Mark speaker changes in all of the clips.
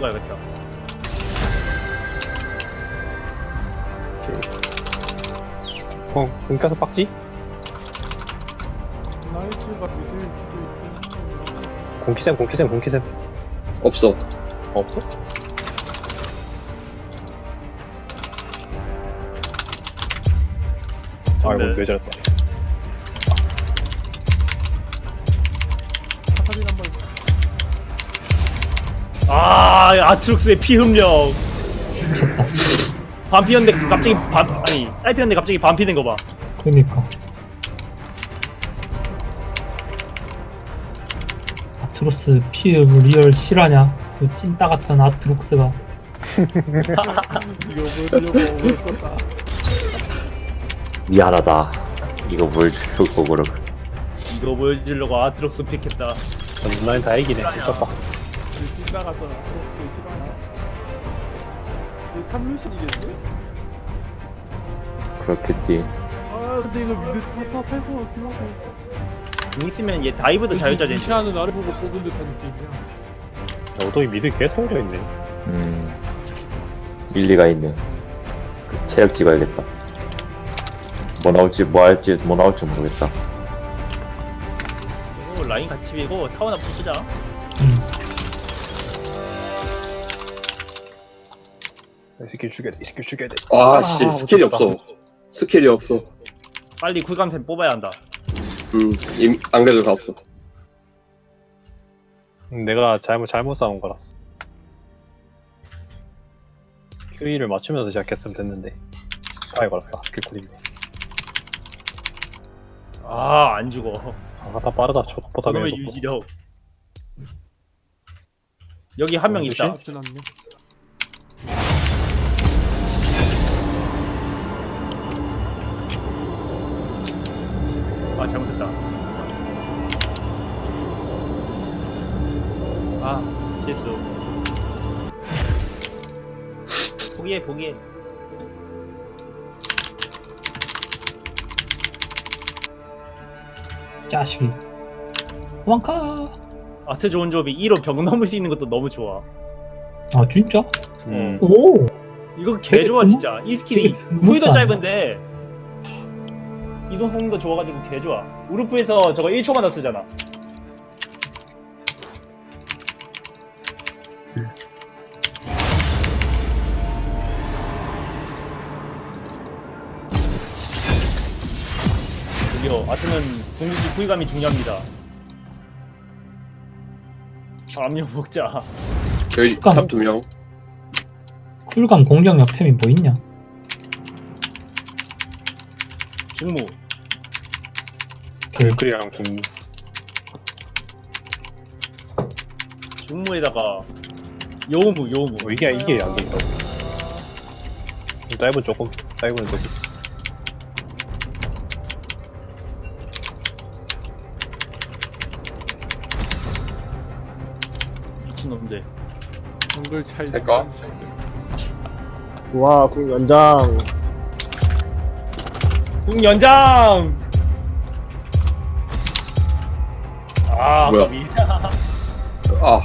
Speaker 1: 가야겠다.
Speaker 2: 공, 공 껴서 빡지?
Speaker 3: 나이트가 믿을 수도 있고
Speaker 2: 공키셈, 공키셈, 공키셈.
Speaker 4: 없어.
Speaker 2: 없어? 아이고,
Speaker 1: 네.
Speaker 2: 왜 저랬다.
Speaker 1: 아, 아트룩스의 피 흡력. 반피였는데 갑자기 반 아니 딸피였는데 갑자기 반피된 거 봐.
Speaker 5: 그러니까 아트로스 피읍 리얼 실화냐 그 찐따 같은 아트록스가
Speaker 3: 이거 보여주려고 올 거다
Speaker 6: 미안하다. 이거 뭘 주고 그러
Speaker 1: 이거 보여주려고 아트룩스 픽했다.
Speaker 2: 온라인 다 이기네. 미쳤다.
Speaker 3: 이 찐따 같던 아트록스 싫어하나 이 탑루신이겠지?
Speaker 6: 그렇겠지.
Speaker 3: 아 근데 이거 미드 탑탑할 것 같긴 하고
Speaker 1: 공 있으면 얘 다이브도 자유자재.
Speaker 3: 무시하는 나를 보고 뽑은 듯한 느낌이야
Speaker 2: 야, 오동이 미드 개 통려 있네.
Speaker 6: 음. 일리가 있네. 그 체력 찍어야겠다. 뭐 나올지 뭐 할지 뭐 나올지 모르겠다.
Speaker 1: 이거 라인 같이 밀고 타워나 부수자.
Speaker 2: 이 새끼 죽여야 돼, 이 새끼 죽여야 돼.
Speaker 4: 아, 씨.
Speaker 2: 못
Speaker 4: 스킬이. 없어. 스킬이 없어.
Speaker 1: 빨리 쿨감템 뽑아야 한다.
Speaker 4: 음, 임, 안 그래도 갔어.
Speaker 2: 음, 내가 잘못, 잘못 싸운 거라서. QE를 맞추면서 시작했으면 됐는데. 아이 걸었다. 킬콜인데.
Speaker 1: 아, 안 죽어.
Speaker 2: 아, 다 빠르다. 초보다
Speaker 1: 그러면
Speaker 2: 내가
Speaker 1: 유지력. 여기 한명
Speaker 2: 어,
Speaker 1: 있다.
Speaker 3: 않네
Speaker 1: 아, 잘못했다. 아, 실수. 포기해, 포기해.
Speaker 5: 자식이 도망가
Speaker 1: 아트 좋은 조합이 1호 벽 넘을 수 있는 것도 너무 좋아.
Speaker 5: 아 진짜?
Speaker 2: 음.
Speaker 5: 오
Speaker 1: 이거 개
Speaker 5: 되게
Speaker 1: 좋아 진짜. 이 스킬이
Speaker 5: 되게
Speaker 1: 후이도
Speaker 5: 스무스하네.
Speaker 1: 짧은데 이동 속도 좋아가지고 개 좋아. 우르프에서 저거 1초만 더 쓰잖아. 드디어 아트는 공격기 후위감이 중요합니다. 암염 먹자.
Speaker 4: 여기
Speaker 5: 잠깐.
Speaker 4: 탑두 명.
Speaker 5: 쿨감 공격력 템이 뭐 있냐?
Speaker 1: 중무.
Speaker 2: 킬콜이랑 공.
Speaker 1: 중무에다가 요우무 요우무.
Speaker 2: 어, 이게, 이게 약이 있다고. 다이브는 조금, 다이브는 조금.
Speaker 1: 미친놈들.
Speaker 3: 정글 차이
Speaker 4: 될까?
Speaker 7: 와, 그 연장.
Speaker 1: 궁 연장. 아,
Speaker 4: 뭐야? 아.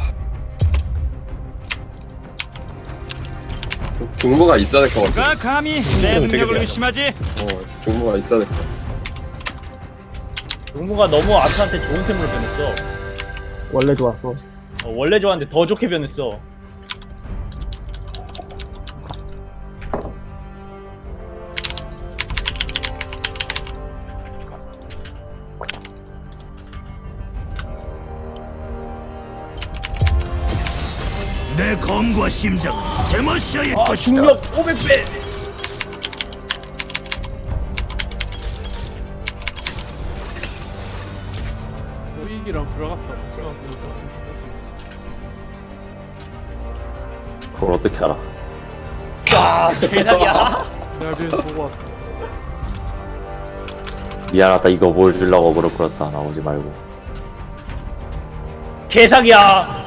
Speaker 4: 중무가 있어야 될 것 같아.
Speaker 8: 누가 감히 내
Speaker 2: 되게
Speaker 8: 능력을
Speaker 2: 미안하다.
Speaker 8: 의심하지?
Speaker 4: 어, 중무가 있어야 될 것 같아.
Speaker 1: 중무가 너무 아트한테 좋은 템으로 변했어.
Speaker 7: 원래 좋았어.
Speaker 1: 어, 원래 좋았는데 더 좋게 변했어.
Speaker 8: 내 검과 심장은 데머시아의
Speaker 1: 아, 중력 500배.
Speaker 3: 호익이랑 들어갔어 들어갔어 들어갔어
Speaker 6: 그걸 어떻게 알아?
Speaker 1: 아, 대박이야.
Speaker 3: 내가 비행 보고 왔어
Speaker 6: 미안하다. 이거 뭘 주려고 그러 그렇다. 나오지 말고.
Speaker 1: 개사기야.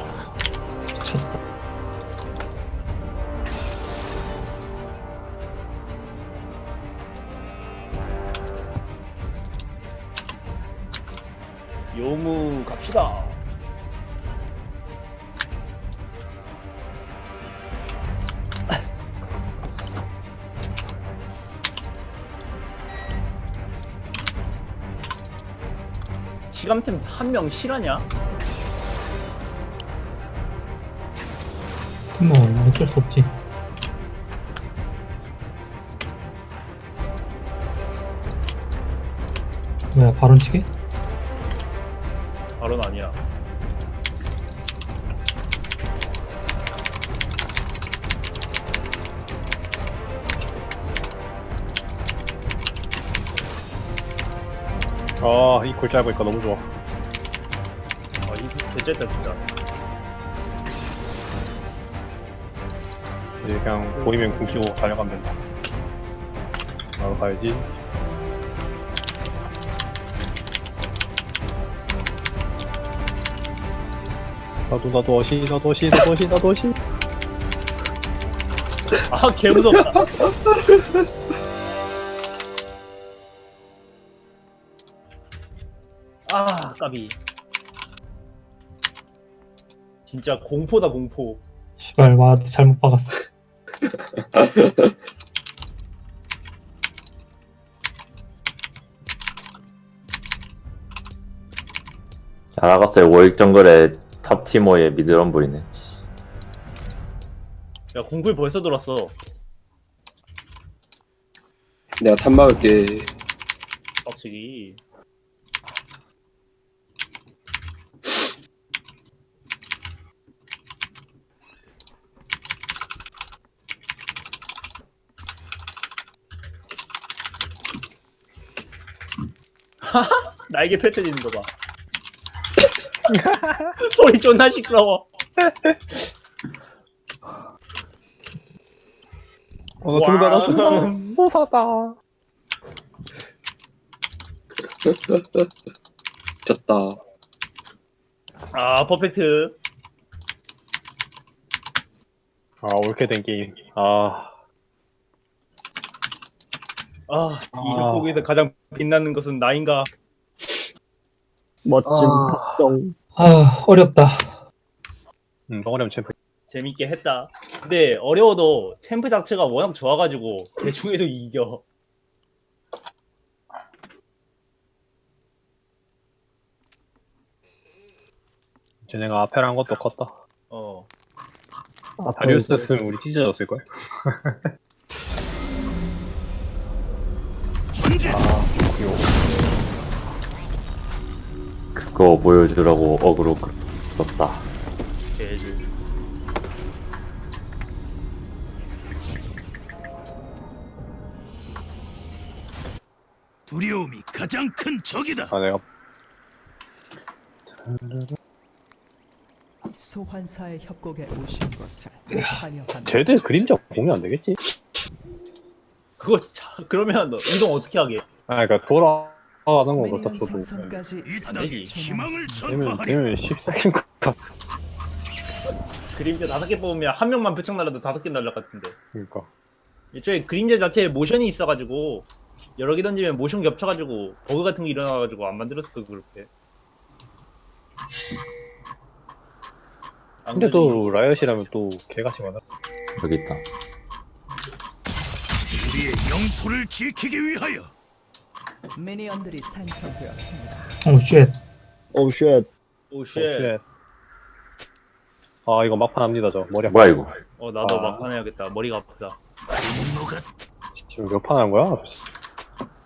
Speaker 1: 용우 갑시다. 지감템 한 명 실하냐?
Speaker 5: 뭐 어쩔 수 없지. 뭐야 발언 치기?
Speaker 1: 바로는 아니야.
Speaker 2: 아, 이골 짧으니까 너무 좋아.
Speaker 1: 아, 이 대쨌다 진짜.
Speaker 2: 이제 그냥 보이면 궁치고 달려가면 된다. 바로 가야지. 나도 나도 어시 나도 어시 나도 어시 나도 어시
Speaker 1: 아, 개 무섭다. 아, 까비. 진짜 공포다 공포.
Speaker 5: 시발 와드 잘못 박았어.
Speaker 6: 잘 나갔어요. 월익 정글의 탑 티모의 미드럼블이네.
Speaker 1: 야, 공풀 벌써 들었어.
Speaker 4: 내가 탑 막을게.
Speaker 1: 빡치기. 날개 펼쳐지는 거 봐. 소리 존나 시끄러워.
Speaker 2: 어, 나 죽는다, 나
Speaker 1: 와.
Speaker 2: 죽는다. 무사다.
Speaker 4: 졌다.
Speaker 1: 아, 퍼펙트.
Speaker 2: 아, 옳게 된 게임. 아,
Speaker 1: 아, 이
Speaker 2: 아.
Speaker 1: 협곡에서 가장 빛나는 것은 나인가?
Speaker 7: 멋진
Speaker 5: 아.
Speaker 7: 특성.
Speaker 5: 아 어렵다.
Speaker 2: 음, 덩어리면 챔프.
Speaker 1: 재밌게 했다. 근데 어려워도 챔프 자체가 워낙 좋아가지고 대충해도 이겨.
Speaker 2: 쟤네가 앞에 한 것도 컸다.
Speaker 1: 어.
Speaker 7: 아,
Speaker 2: 다리우스였으면 우리 찢어졌을걸?
Speaker 8: 전진.
Speaker 6: 그거 보여주라고 어그로 끌었다.
Speaker 1: 개줄.
Speaker 8: 두려움이 가장 큰 적이다.
Speaker 2: 아, 내가
Speaker 9: 소환사의 협곡에 오신 것을 환영합니다.
Speaker 2: 쟤들 그림자 공유 안 되겠지?
Speaker 1: 그거 자, 그러면 너 이동 어떻게 하게?
Speaker 2: 아, 그니까 돌아 가는 거 같다, 저도.
Speaker 9: 생성까지
Speaker 8: 이 땅에
Speaker 9: 30초
Speaker 8: 희망을
Speaker 9: 남았습니다.
Speaker 2: 되면,
Speaker 8: 전파하리.
Speaker 2: 되면 14인 것 같다.
Speaker 1: 그림자 다섯 개 뽑으면 한 명만 표창 날라도 다섯 개 날라 같은데.
Speaker 2: 그니까.
Speaker 1: 애초에 그림자 자체에 모션이 있어가지고 여러 개 던지면 모션 겹쳐가지고 버그 같은 게 일어나가지고 안 만들었을 거 그렇게. 안
Speaker 2: 근데
Speaker 1: 그래도
Speaker 2: 또 라이엇이라면 또 개같이 많아.
Speaker 6: 여기 있다.
Speaker 8: 우리의 영토를 지키기 위하여
Speaker 9: 미니언들이 생성되었습니다.
Speaker 5: 오 쉣.
Speaker 7: 오우 쉣.
Speaker 1: 오
Speaker 2: 오,
Speaker 1: 쉣.
Speaker 2: 쉣. 아, 이거 막판 합니다, 저. 머리 아파.
Speaker 6: 뭐야 이거?
Speaker 1: 어 나도
Speaker 2: 아.
Speaker 1: 막판 해야겠다. 머리가 아프다.
Speaker 2: 지금 몇 판 한 거야?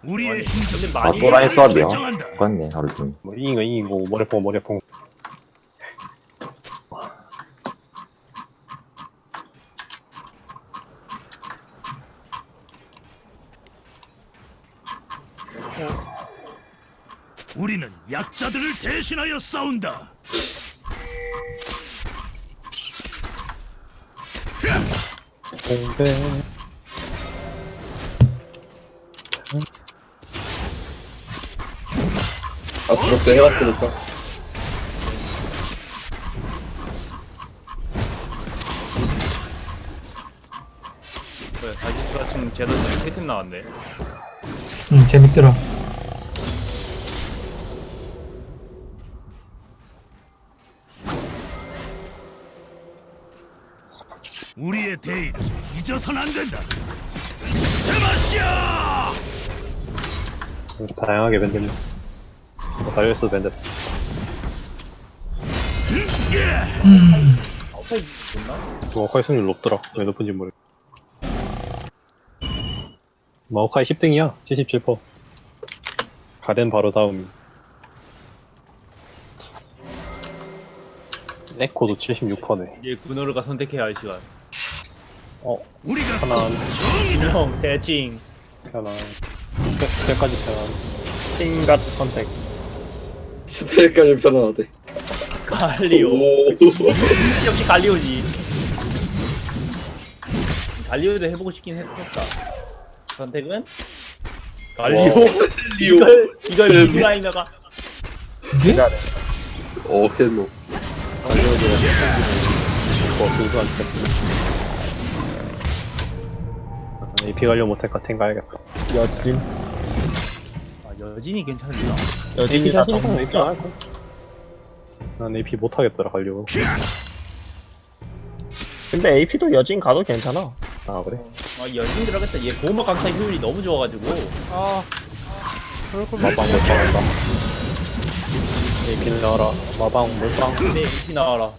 Speaker 8: 우리의
Speaker 1: 아니,
Speaker 8: 힘을
Speaker 1: 근데
Speaker 6: 아
Speaker 1: 많이
Speaker 6: 또라이 수업이야.
Speaker 8: 결정한다.
Speaker 6: 똑같네 하루 종일.
Speaker 2: 뭐, 이긴 거 이기고, 머리 아프고, 머리 아프고.
Speaker 8: 우리는 약자들을 대신하여 싸운다.
Speaker 2: 공대.
Speaker 4: 아, 부럽게 해봤으니까.
Speaker 1: 그래, 다시 같은 제도 세팀 나왔네.
Speaker 5: 음 재밌더라.
Speaker 8: 대의를 잊어선 안 된다. 데마시아!
Speaker 2: 다양하게 만들려. 다이어스 밴드. 마오카이 승률 높더라. 왜 높은지 모르. 마오카이 10등이야. 77%. 가덴 바로 다음. 에코도 76%네.
Speaker 1: 이제 군호르가 선택해야 할 시간.
Speaker 8: 우리가
Speaker 2: 하나,
Speaker 1: 형 대칭.
Speaker 2: 하나, 스펙까지 하나. 띵갓 선택.
Speaker 4: 스펠까지 편안하대.
Speaker 1: 갈리오.
Speaker 4: 오.
Speaker 1: 역시 갈리오지. 갈리오도 해보고 싶긴 했- 했다. 선택은 갈리오.
Speaker 4: 리오.
Speaker 1: 이걸 이걸 미드라이너가
Speaker 5: 이게?
Speaker 4: 어, 캔노.
Speaker 2: 뭐, 순수한 템. AP 관련 못할까 탱 가야겠다.
Speaker 7: 여진
Speaker 1: 아, 여진이 괜찮나?
Speaker 7: 여진이 다
Speaker 2: 자신 있으면 AP 안 할까? 난 AP 못 하겠더라, 가려고.
Speaker 7: 근데 AP도 여진 가도 괜찮아
Speaker 2: 아, 그래?
Speaker 1: 아 여진 들어갔다. 얘 보호막 강타 효율이 너무 좋아가지고
Speaker 3: 아 그럴 거면
Speaker 2: 마방 몰빵한다. AP는 나와라. 마방 몰빵.
Speaker 1: 근데 AP 나와라.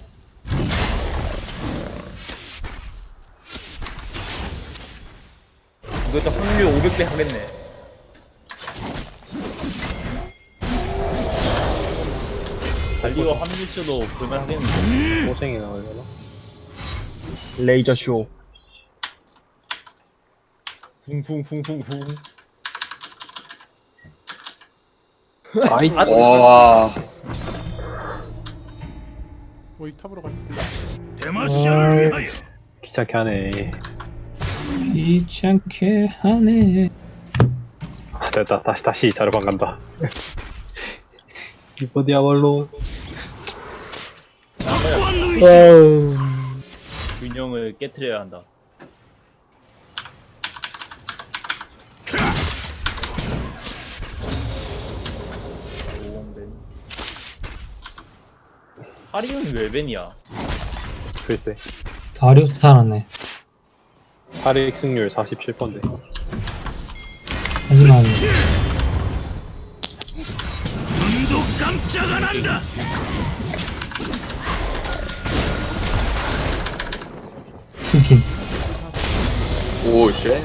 Speaker 1: 이것도 확률 500배 하겠네. 달리오 합류수도 볼만 하겠는데.
Speaker 2: 고생이 나오려나?
Speaker 7: 레이저 쇼
Speaker 1: 쿵쿵쿵쿵쿵.
Speaker 2: 아이,
Speaker 4: 와.
Speaker 3: 뭐이 탑으로 갈 수도 있어
Speaker 8: 대마시아를 위하여
Speaker 2: 귀찮게 하네.
Speaker 5: 귀찮게 하네.
Speaker 2: 아, 됐다. 다시, 다시 자르방 간다. 이보디야말로.
Speaker 7: 어우
Speaker 1: 균형을 깨트려야 한다. 하리온 왜 벤이야?
Speaker 2: 글쎄.
Speaker 5: 다리우스 살았네.
Speaker 2: 8일 승률 47%인데.
Speaker 5: 하지만
Speaker 8: 눈도 깜짝 안 한다.
Speaker 5: 스킨.
Speaker 4: 오, 쉣.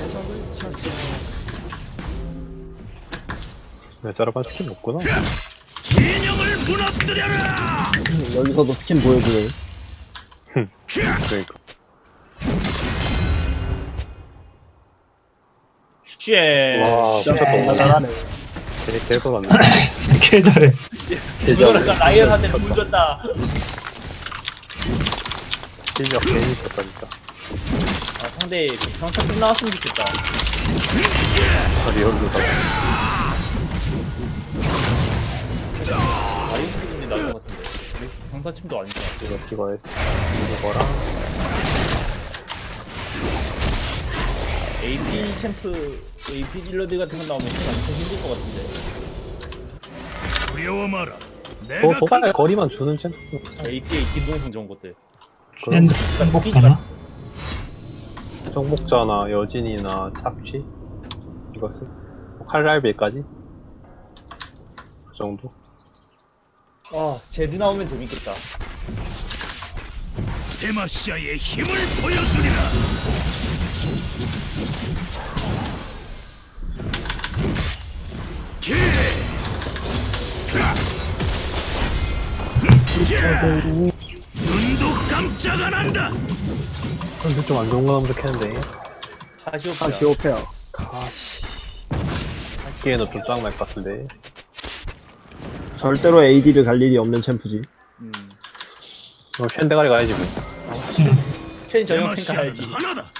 Speaker 2: 왜 자르방 스킨 없구나?
Speaker 8: 진영을 무너뜨려라.
Speaker 7: 여기서도 스킨 보여주네
Speaker 2: 그러니까.
Speaker 1: 쉣.
Speaker 2: 와, 진짜 너무
Speaker 7: 잘하네
Speaker 2: 되게 개소랐네.
Speaker 5: 개 잘해.
Speaker 1: 그거가 라이언한테 물 줬다.
Speaker 2: 실력 괜히 있었다, 진짜.
Speaker 1: 아, 상대 경찰 좀 나왔으면 좋겠다.
Speaker 2: 아, 리얼루다.
Speaker 1: 라이언 스kin이 나을 것 같은데. 경사침도 아니잖아.
Speaker 2: 이거, 이거, 이거랑.
Speaker 1: AP 챔프, AP 딜러드 같은 거 나오면 진짜 엄청 힘들 것 같은데.
Speaker 8: 두려워 마라.
Speaker 2: 도,
Speaker 8: 내가
Speaker 2: 도발
Speaker 8: 간다.
Speaker 2: 거리만 주는 챔프.
Speaker 1: AP의 김동성 좋은 것들.
Speaker 5: 샌드 행복하나?
Speaker 2: 정복자나 여진이나 착취? 이것을? 칼날빌까지? 그 정도?
Speaker 1: 아, 제드 나오면 재밌겠다.
Speaker 8: 대마시아의 힘을 보여주리라. 기! 눈도 깜짝 안 한다.
Speaker 2: 근데 좀 안 좋은 거 나오면 좋겠는데.
Speaker 1: 카시오페아.
Speaker 7: 카시오페아
Speaker 2: 가시. 하기에는 좀 짱날 것 같은데.
Speaker 7: 절대로 AD를 갈 일이 없는 챔프지
Speaker 1: 음.
Speaker 2: 그럼 쉔데가리 가야지 뭐.
Speaker 1: chen 전용 탱
Speaker 8: 대마시아는
Speaker 1: 가야지.
Speaker 8: 하나다.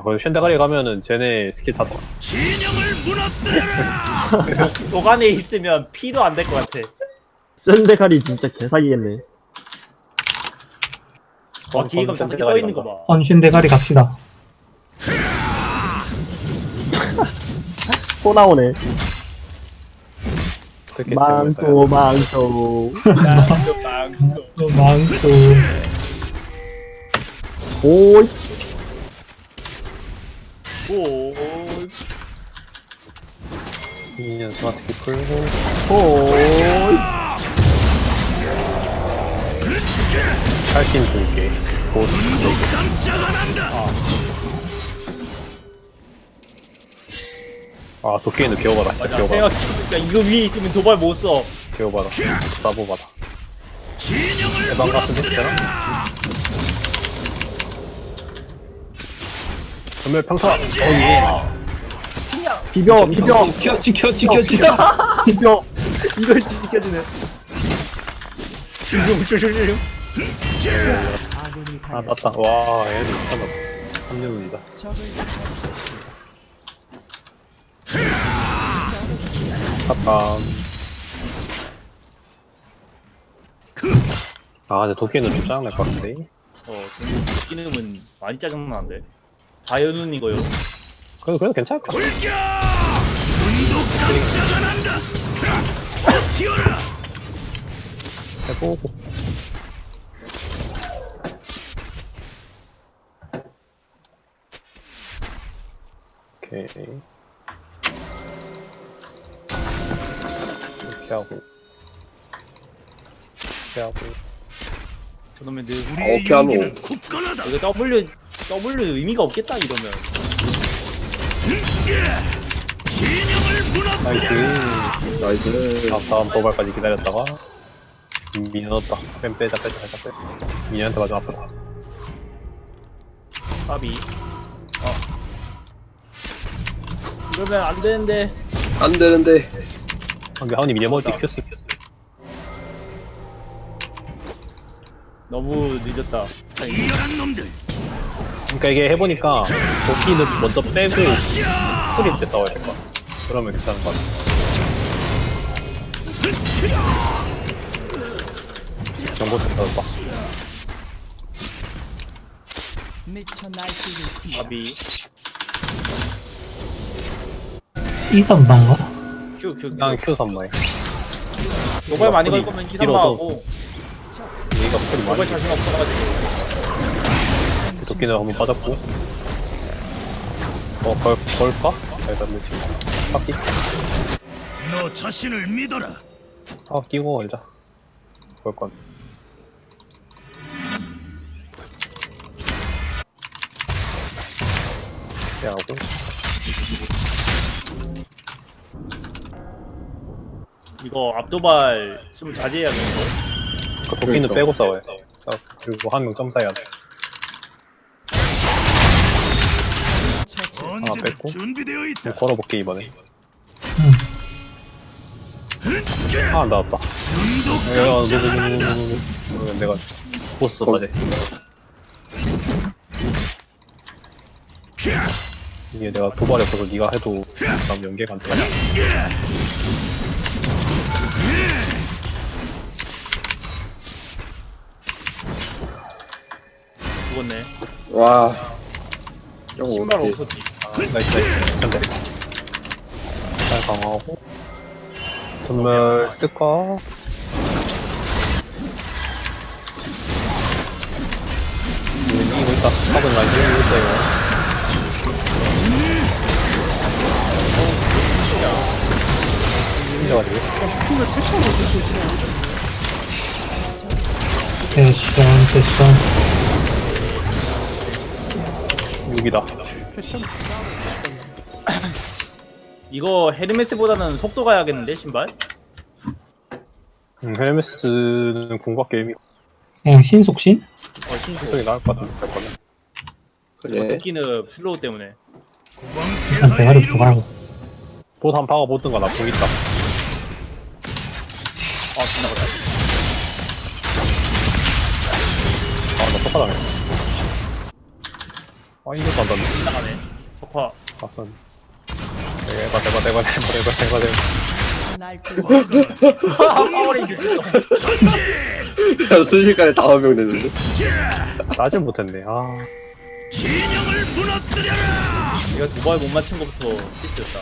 Speaker 2: 야, 거기 쉔데가리 가면은 쟤네 스킬 다 더.
Speaker 8: 진영을 무너뜨려라.
Speaker 1: 도간에 있으면 피도 안 될 것 같아.
Speaker 7: 샌데칼이 진짜 개사기겠네
Speaker 1: 와, 기계가 저렇게 떠 있는 거 봐.
Speaker 5: 헌신 대가리 갑시다.
Speaker 7: 또 나오네
Speaker 2: 어떻게
Speaker 7: 망토 망토
Speaker 1: 빵도.
Speaker 5: 또 망토.
Speaker 7: 오이
Speaker 1: 오.
Speaker 2: 미니언 스마트키 풀고 탈진 두개 곧아 도끼에는 배워봐라 진짜
Speaker 1: 맞아.
Speaker 2: 배워봐라
Speaker 1: 생각해보니까 이거 위에 있으면 도발 못 써.
Speaker 2: 배워봐라 싸워봐라 해방 같은데 되나? 전멸 평타. 어예
Speaker 7: 비벼 비벼.
Speaker 5: 지켜 지켜 지켜 지켜.
Speaker 7: 비벼.
Speaker 1: 이걸. 슝슝슝슝슝.
Speaker 9: 아군이
Speaker 2: 아. 맞다. 와 얘들 미쳤나 3년이다
Speaker 9: 적을
Speaker 2: 잠깐 아 근데 도끼는 좀 짜증날 것 같은데?
Speaker 1: 어, 이름은 많이 짜증나는데. 자연은 이거요.
Speaker 2: 그래도 그래도 괜찮을 것 같아 해보고 오케이 이렇게 하고 이렇게 하고
Speaker 1: 저놈의 늘
Speaker 8: 우리의
Speaker 4: 오케이, 하노.
Speaker 8: 용기는 굳건하다.
Speaker 1: W W 의미가 없겠다 이러면.
Speaker 2: 나이스
Speaker 4: 나이스.
Speaker 2: 다음, 다음 도발까지 기다렸다가 미니 넣었다 뺀 빼자 빼자 빼자 빼 미니한테 맞아 아프다
Speaker 1: 밥이. 어. 이러면 안 되는데.
Speaker 4: 안 되는데.
Speaker 2: 근데 하은이 미니 멀티 큐스
Speaker 1: 너무 늦었다.
Speaker 8: 이열한 놈들.
Speaker 2: 그러니까 이게 해보니까 도끼는 먼저 빼고 뿌릴 때 싸워야 될 것 같아 그러면 괜찮은 것 같아 정보
Speaker 9: 있습니다.
Speaker 1: 밥이.
Speaker 5: 이 선방가
Speaker 1: 큐, 큐,
Speaker 2: 그냥
Speaker 1: 큐.
Speaker 2: 큐 선마해
Speaker 1: 도발 많이 걸 거면 희선마하고
Speaker 2: 얘가 뿌리
Speaker 1: 도발
Speaker 2: 많이
Speaker 1: 자신 없어가지고.
Speaker 2: 도끼는 한번 빠졌고. 어 걸, 걸까? 일단 뭐지 바퀴.
Speaker 8: 너 자신을 믿어라.
Speaker 2: 아 끼고 일단 걸건. 하고.
Speaker 1: 이거 앞도발 좀 자제해야겠는데.
Speaker 2: 그 도끼는
Speaker 4: 그러니까.
Speaker 2: 빼고 싸워요. 싸 그리고 한 명 점사해야 돼
Speaker 8: 언제든
Speaker 2: 뺐고.
Speaker 8: 준비되어 있다.
Speaker 2: 걸어볼게 이번에 아 나왔다 야 노노노노노노 내가 보스
Speaker 4: 거-
Speaker 2: 맞아 이게 내가 도발이 없어서 네가 해도 남안 돼.
Speaker 1: 죽었네.
Speaker 4: 와. 이거
Speaker 1: 신발
Speaker 4: 어떻게.
Speaker 1: 없었지.
Speaker 2: 아, 나이스 나이스. 근데 잘 강화하고. 전멸 쓸까? 이거 있다 탑은 라인 이거 있어요 힘들어가지고
Speaker 5: 패션 패션
Speaker 2: 6이다
Speaker 3: 패션
Speaker 1: 이거 헤르메스보다는 속도 가야겠는데 신발?
Speaker 2: 음, 헬메스는 궁각 게임이
Speaker 5: 그냥 신속신
Speaker 1: 어 신속.
Speaker 2: 소리 나을 것 같은데 할
Speaker 4: 그래.
Speaker 1: 도끼는 슬로우 때문에.
Speaker 5: 일단 대가리부터
Speaker 2: 보드 한 파가 보든가 나 궁 있다
Speaker 1: 아 지나가다.
Speaker 2: 아나 똑같하네 아안 닿네
Speaker 1: 지나가네. 석화.
Speaker 2: 아선 대박 대박 대박 대박 대박 대박 대박
Speaker 9: 있습니다.
Speaker 1: 파워레인저.
Speaker 4: 야, 순식간에 다섯 명 됐는데.
Speaker 2: 따질 못했네 아
Speaker 8: 진영을 무너뜨려라.
Speaker 1: 내가 도발 못 맞춘 것부터 실수였다.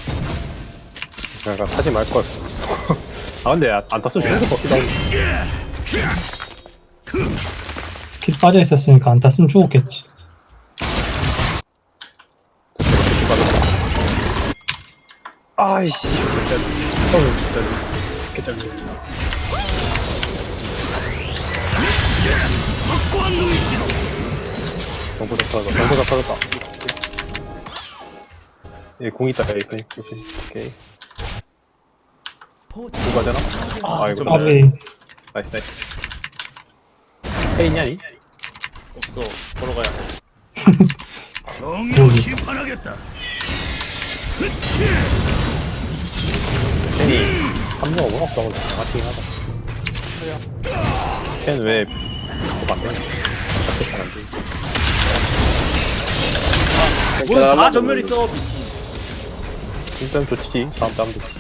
Speaker 2: 그러니까 타지 말걸 아 근데 안 탔으면 좋을 것 같기도 하고
Speaker 5: 스킬 빠져 있었으니까 안 탔으면 죽었겠지
Speaker 2: 아이씨 진짜 어우
Speaker 8: 의지로
Speaker 2: 정보다 터졌다 정보다 터졌다 얘궁 있다 에이 그니 조심 오케이 누가 되나? 아 이거
Speaker 5: 까비
Speaker 2: 나이스 나이스 페이냐 니?
Speaker 1: 없어 보러 가야 돼
Speaker 8: 정의로 심판하겠다.
Speaker 2: 캔이 한명 워낙 싸고 나가긴 하다 캔왜 돼.
Speaker 1: 오늘 다
Speaker 4: 괜찮아.
Speaker 1: 전멸 있어 미친
Speaker 2: 일단 좋지 다음 다음 좋지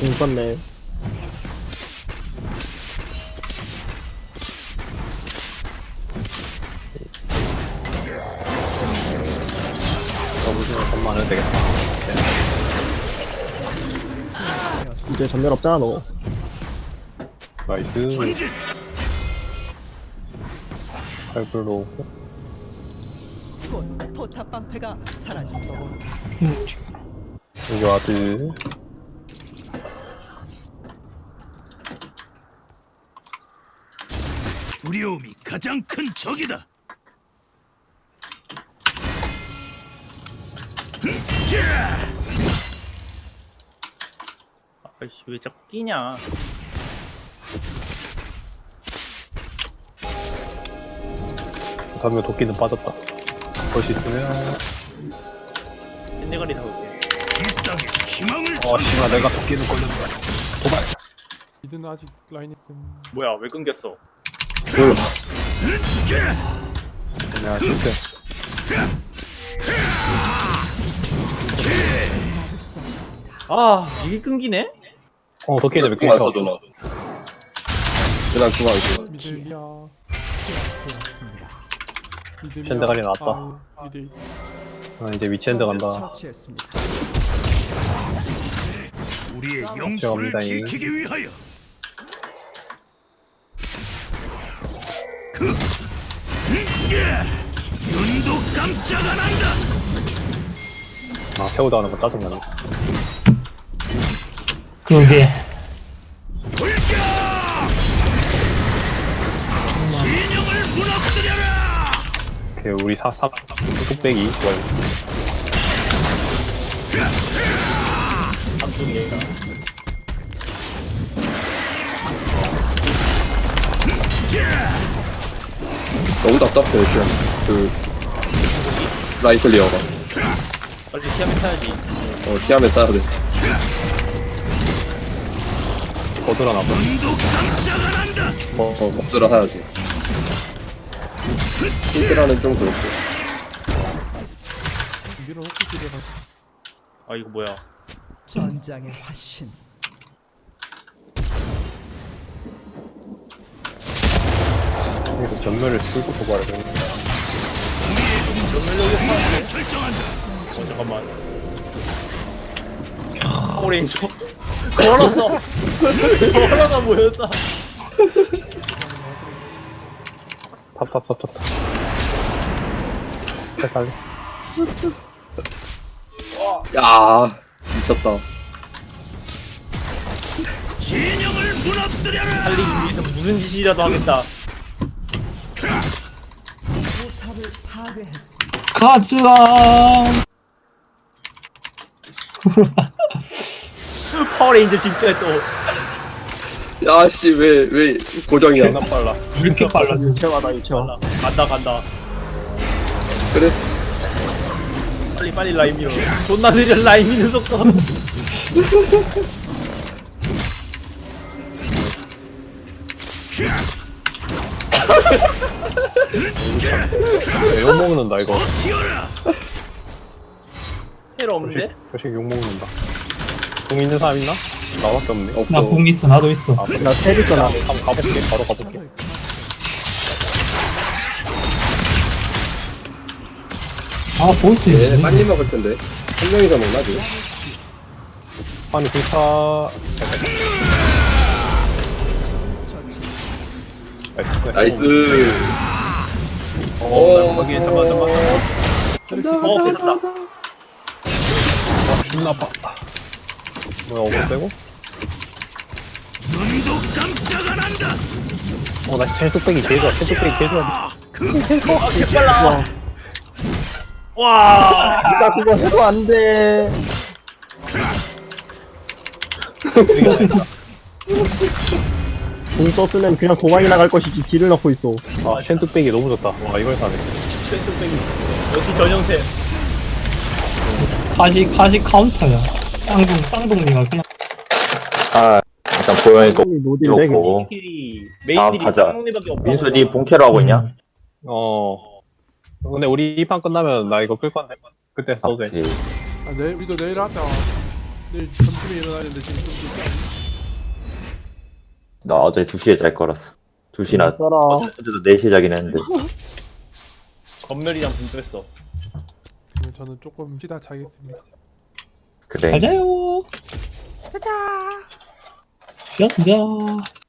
Speaker 7: 공 썼네.
Speaker 2: 더블스는 선만 해도 되겠다
Speaker 7: 이제 전멸 없잖아 너.
Speaker 2: 나이스
Speaker 8: 전진.
Speaker 2: 팔불로
Speaker 9: 곧 포탑 방패가 사라집니다.
Speaker 2: 여기 와드
Speaker 8: 두려움이 가장 큰 적이다.
Speaker 1: 아이씨 왜 자꾸 끼냐?
Speaker 2: 다음에 도끼는 빠졌다. 볼수 있으면.
Speaker 1: 샌데가리 사고 올게
Speaker 8: 이 땅에 희망을
Speaker 2: 어 씨발 내가 도끼는 걸렸다 도발.
Speaker 3: 미드는 아직 라인 있음.
Speaker 1: 뭐야 왜 끊겼어?
Speaker 2: 야 진짜
Speaker 1: 아 이게 끊기네?
Speaker 2: 어 도끼는 왜
Speaker 4: 그만
Speaker 2: 끊겨
Speaker 4: 써줘 너. 그냥 그만 줘.
Speaker 3: 미들리아. 미들리아.
Speaker 2: 샌드갈이 나왔다.
Speaker 3: 아.
Speaker 2: 아, 이제 위치엔드 간다
Speaker 9: 처치했습니다.
Speaker 8: 우리의
Speaker 2: 죄송합니다,
Speaker 8: 영토를
Speaker 2: 이.
Speaker 8: 지키기 위하여. 그 음, 예! 눈도 깜짝 안 한다.
Speaker 2: 아 세우다 하는 거 짜증나네
Speaker 5: 그러게
Speaker 8: 무너뜨려라!
Speaker 2: 오케이 우리 사, 사, 뚝배기 좋아요
Speaker 1: 삼촌이겠다
Speaker 4: 너무 답답해 그냥 그 라이클리어가.
Speaker 1: 빨리 시험에 타야지
Speaker 4: 어 티하면 따야 돼.
Speaker 2: 거들어 놔봐
Speaker 8: 눈도 깜짝 안 한다.
Speaker 4: 어, 어 먹들어 해야지. 힌트라는 좀 그렇고.
Speaker 3: 미드는 혹시 기대가.
Speaker 1: 아 이거 뭐야
Speaker 9: 전장의 화신.
Speaker 2: 이거 전멸을 쓰고 도발을 해
Speaker 8: 결정한다.
Speaker 1: 어 잠깐만 오렌저 걸어서 걸어가 모였다
Speaker 2: 탑탑탑탑 탑 빨리
Speaker 4: 야 미쳤다.
Speaker 8: 진영을 무너뜨려라!
Speaker 1: 살리기 위해서 무슨 짓이라도 하겠다.
Speaker 5: 가즈랑
Speaker 1: 파워레인저 집중해 또
Speaker 4: 야씨 왜 왜 고정이야?
Speaker 2: 개나 빨라
Speaker 5: 이렇게 빨라
Speaker 7: 유채화다 유채화.
Speaker 1: 간다 간다
Speaker 4: 그래?
Speaker 1: 빨리 빨리 라인 밀어 존나 느려 라인 미는 속도
Speaker 2: 야, 욕먹는다 이거!
Speaker 1: 헬 없는데?
Speaker 2: 표식 욕 먹는다 공 있는 사람 있나? 나밖에 없네
Speaker 4: 없어.
Speaker 5: 나공 있어 나도 있어
Speaker 2: 아,
Speaker 7: 나 테리 거 나.
Speaker 2: 한번 가볼게 바로 가볼게
Speaker 5: 아 보스
Speaker 4: 얘네
Speaker 5: 있네.
Speaker 4: 빨리 먹을 텐데. 한 명이서 먹나 지금?
Speaker 2: 아니 불타.
Speaker 4: 나이스.
Speaker 2: 어 거기 잠깐만 잠깐만
Speaker 1: 어 됐다
Speaker 2: 아, 존나 아파 뭐야 어글 빼고?
Speaker 8: 눈도 깜짝 안 한다.
Speaker 2: 어나 첼 뚝배기 제일 좋아 첼 뚝배기 제일 좋아
Speaker 7: 와나 그거 해도 안 돼. 공 썼으면 그냥 도망이 나갈 것이지 딜을 넣고 있어.
Speaker 2: 아첸 뚝배기 너무 좋다 와 이걸 사네
Speaker 1: 역시 전형태
Speaker 5: 카시 카시 카운터야 쌍둥 쌍둥이가 그냥.
Speaker 6: 아 일단 보영이가
Speaker 7: 노딜인데 그게.
Speaker 6: 이렇고
Speaker 1: 킬이
Speaker 6: 다음
Speaker 1: 메인들이
Speaker 6: 타자.
Speaker 1: 쌍둥이밖에 없다
Speaker 6: 민수 니 본캐로 하고 있냐?
Speaker 2: 어. 근데 우리 이 판 끝나면 나 이거 끌 건데. 그때 써도 돼.
Speaker 6: 오케이.
Speaker 3: 아 내일 우리도 내일 하자. 내일 점심에 일어나는데 지금 좀 늦다
Speaker 6: 나 어제 2시에 잘 거랐어. 2시나
Speaker 7: 써라.
Speaker 6: 어제도 4시에 자긴 했는데.
Speaker 1: 건멸이랑 분투했어.
Speaker 3: 그러면 저는 조금 쉬다 자겠습니다
Speaker 6: 그래.
Speaker 5: 가자요. 짜자 자